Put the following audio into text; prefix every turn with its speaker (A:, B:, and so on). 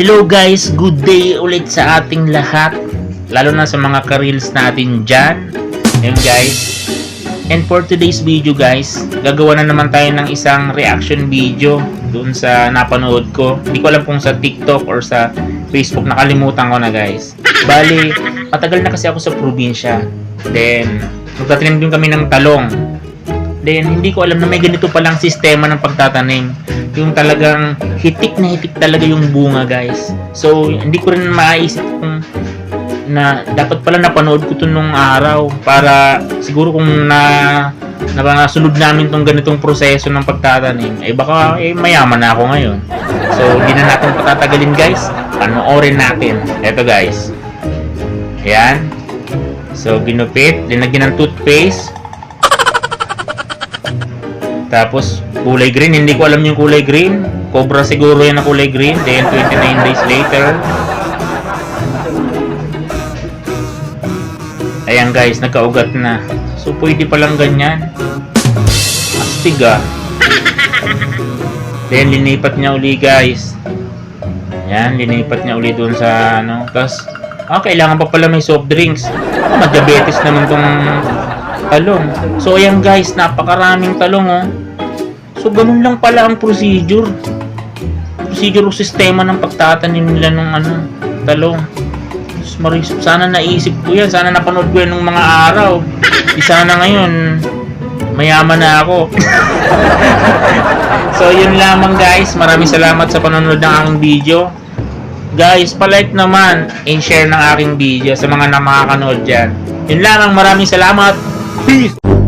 A: Hello guys, good day ulit sa ating lahat. Lalo na sa mga ka-reels natin dyan. Ayun guys. And for today's video guys, gagawa na naman tayo ng isang reaction video dun sa napanood ko. Hindi ko alam kung sa TikTok or sa Facebook, nakalimutan ko na guys. Bali, matagal na kasi ako sa probinsya. Then, magtatanim din kami ng talong. Then, hindi ko alam na may ganito palang sistema ng pagtatanim. Yung talagang hitik na hitik talaga yung bunga, guys. So, hindi ko rin maisip kung na dapat pala napanood ko to nung araw para siguro kung na nasunod namin tong ganitong proseso ng pagtatanim eh baka eh, mayaman na ako ngayon. So hindi na natin patatagalin guys. Panoorin natin. Eto guys. Ayan. So ginupit. Linagyan ng toothpaste tapos kulay green hindi ko alam yung kulay green cobra siguro yan na kulay green then 29 days later Ayan guys, nagkaugat na. So pwede palang ganyan. Astig ah. Then linipat niya uli guys. Ayan, linipat niya uli dun sa ano. Tapos, ah, kailangan pa pala may soft drinks. Ah, madiabetes naman tong talong. So ayan guys, napakaraming talong oh. So ganun lang pala ang procedure. Procedure o sistema ng pagtatanim nila ng ano, talong. Sana naisip ko yan. Sana napanood ko yan nung mga araw. Di sana ngayon, mayaman na ako. so, yun lamang guys. Maraming salamat sa panonood ng aking video. Guys, palike naman and share ng aking video sa mga na makakanood dyan. Yun lamang. Maraming salamat. Peace!